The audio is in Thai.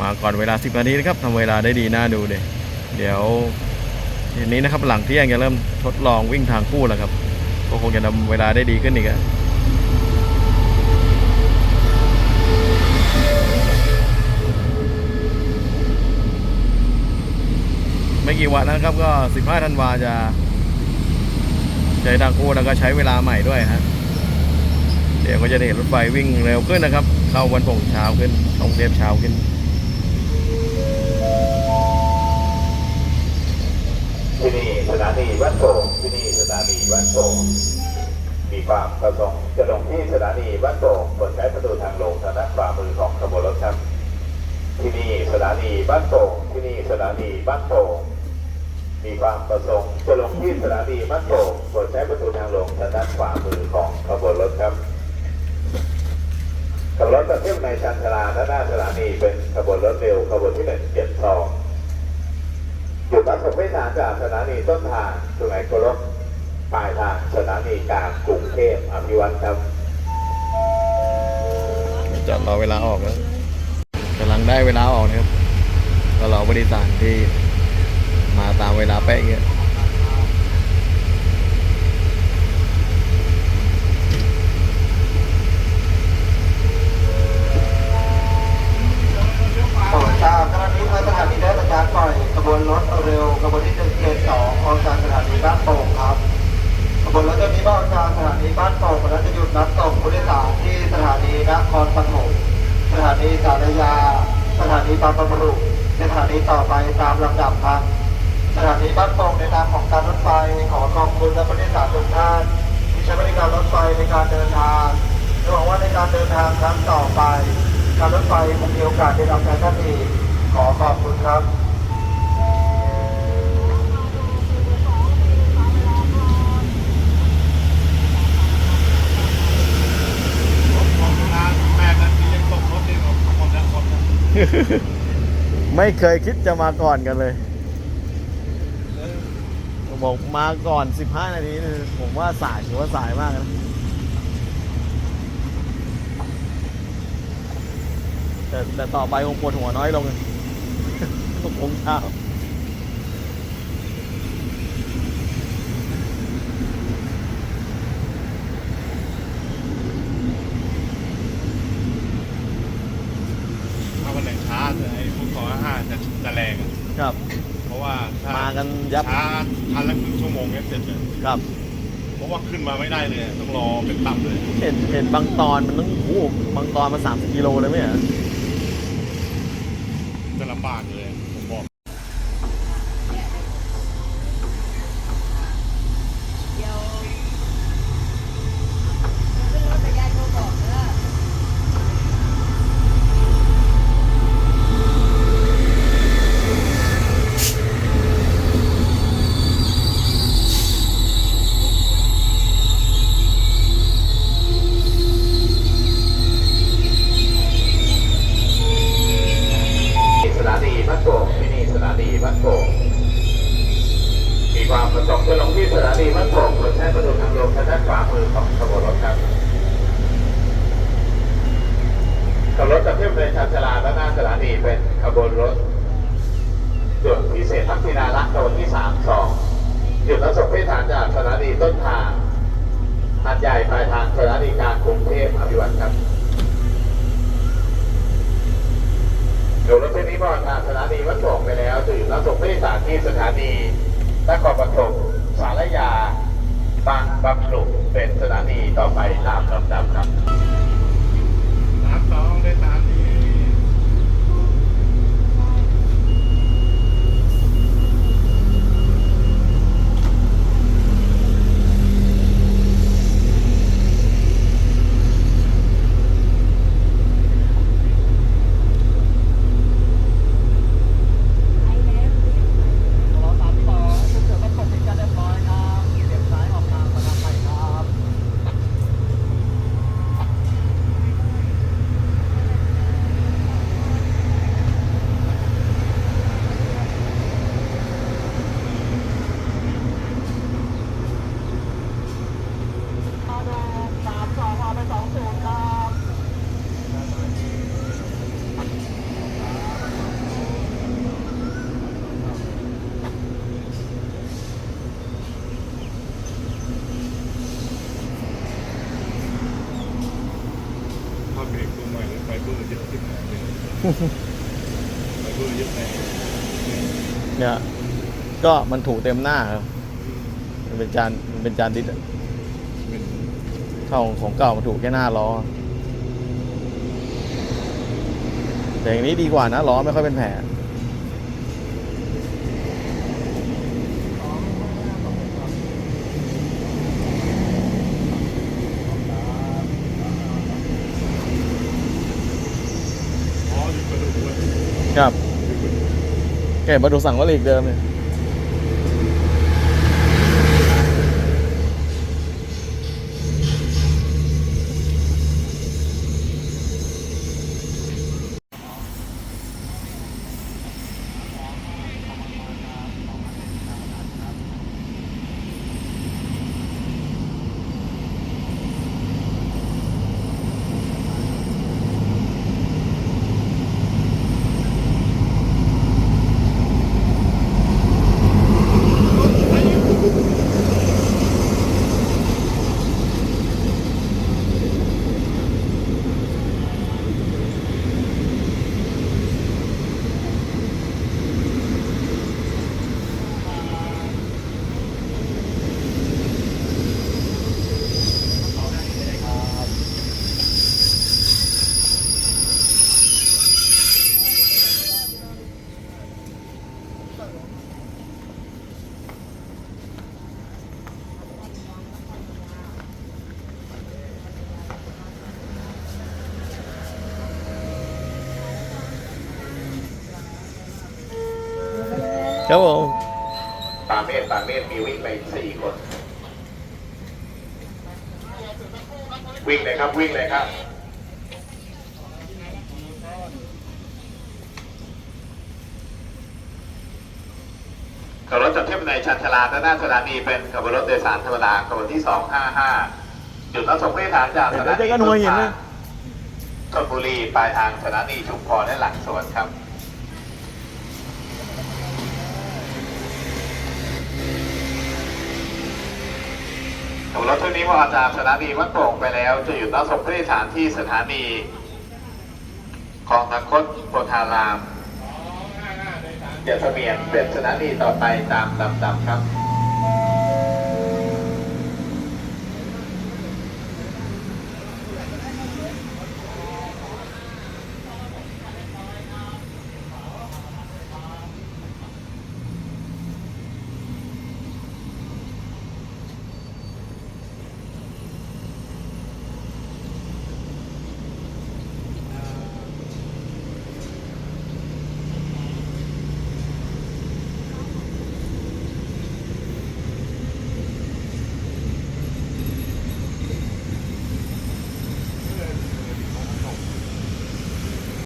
มาก่อนเวลา 10นาทีนะครับทำเวลาได้ดีน่าดูเลยเดี๋ยวทีนี้นะครับหลังเที่ยงจะเริ่มทดลองวิ่งทางคู่แล้วครับ ก็คงจะทำเวลาได้ดีขึ้นอีกอะไม่กี่วันนะครับก็ 15ธันวาจะใช้ทางคู่แล้วก็ใช้เวลาใหม่ด้วยฮะเดี๋ยวก็จะเห็นรถไฟวิ่งเร็วขึ้นนะครับ เข้าวันปงเช้าขึ้นกรุงเทพเช้าขึ้นานีวัดโป่งที่นี่สถานีวัดโป่งมีความประสงค์จะลงที่สถานีวัดโป่งบนใช้ประตูทางลงทางด้านขวามือของขบวนรถครับที่นี่สถานีบ้านโป่งที่นี่สถานีบ้านโป่งมีความประสงค์จะลงที่สถานีบ้านโป่งบนใช้ประตูทางลงทางด้านขวามือของขบวนรถครับขบวนรถจะเที่ยวในชันชลาด้านหน้าสถานีเป็นขบวนรถเร็วขบวนที่หนึ่งเจ็ดสอง หยุดรับส่งผู้โดยสารจากสถานีต้นทางสุไหงโกลกปลายทางสถานีกลางกรุงเทพอภิวัตครับจอดรอเวลาออกแล้วกำลังได้เวลาออกนะครับก็รอผู้โดยสารที่มาตามเวลาเป๊ะเงี้ย โปรดทราบขณะนี้ทางสถานีได้ประกาศปล่อยขบวนรถเร็วขบวนที่หนึ่งเจ็ดสองออกจากสถานีบ้านโป่งครับขบวนรถตัวนี้ออกจากสถานีบ้านโป่งแล้วจะหยุดรับส่งผู้โดยสารที่สถานีนครปฐมสถา นีสารยา สถานีบางประมุสถานีต่อไปตามลำดับครับสถานีบ้านโป่งในนามของการรถไฟขอขอบคุณและผู้โดยสารทุกท่านที่ใช้บริการรถไฟในการเดินทางหวังว่าในการเดินทางครั้งต่อไป การรถไฟคงมีโอกาสได้รับการท่านอีกขอขอบคุณครับ ไม่เคยคิดจะมาก่อนกันเลยบอกมาก่อน 15 นาทีนี่ผมว่าสายถือว่าสายมากนะแต่แต่ต่อไปคงปวดหัวน้อยลงคงเช้า ถ้าวัน ไหนช้าเนี่ยไอ้พวกขอห้าจะจะแรงอะครับ เพราะว่าถ้ามากันยับช้าทันละครึ่งชั่วโมงเนี่ยเสร็จเลยครับ เพราะว่าขึ้นมาไม่ได้เลยต้องรอเป็นตับเลย เห็นเห็นบางตอนมันต้องโอ้โหบางตอนมาสามสิบกิโลเลยไหมอะจะลำบากเลย ผมบอก เดี๋ยวขึ้นรถแต่ยายโทรบอกเด้อ ที่สถานีบ้านโป่งที่นี่สถานีบ้านโป่งมีความ ประสงค์จะลงที่สถานีบ้านโป่งบนใช้ประตูทางลงทางด้านขวามือของขบวนรถครับขบวนรถจะเที่ยวในชันชาลาด้านหน้าสถานีเป็นขบวนรถด่วนพิเศษทักษิณาลักษ์ขบวนที่สามสองหยุดรับส่งผู้โดยสารจากสถานีต้นทางหาดใหญ่ปลายทางสถานีกลางกรุงเทพอภิวัตครับโดยรถเส้นนี้บริการสถานีวัดโป่งไปแล้วตื่นรับส่งผู้โดยสารที่สถานี นครปฐมสารยาบางบำรุงเป็นสถานีต่อไปตามลำดับครับ สามสองได้ตามนี้ รอสามต่อชุดเสือต้องตกติดกันเรียบร้อยครับเลี้ยวซ้ายออกทางประการไปครับ ไม่รู้ยึดไหนเนี่ย ก็มันถูเต็มหน้าครับมันเป็นจานมันเป็นจานดิสอะเป็นเท่าของเก่ามันถูแค่หน้าล้อ แต่อย่างนี้ดีกว่านะล้อไม่ค่อยเป็นแผล อ๋ออยู่กระดูกเลย ครับแกมาดูสั่งว่าอีกเดิมเลย ครับผมปาเมศปาเมศมีวิ่งไปสี่คน วิ่งเลยครับวิ่งเลยครับขบวนรถจากเทพในชันชาลาด้านหน้าสถานีเป็นขบวนรถโดยสารธรรมดาขบวนที่ 255 จุดรับส่งผู้โดยสารจากสถานีเดี๋ยวเจอกันหัวหินนะชลบุรีปลายทางสถานีชุมพรและหลังสวนครับ ขบรถทุกนี้พอออกจากสถานีวัดโป่งไปแล้ว จะหยุดรับส่งผู้โดยสารที่สถานีคลองตะคดโพธารามเดี๋ยวเบียนเป็นสถานีต่อไปตามลำดับครับ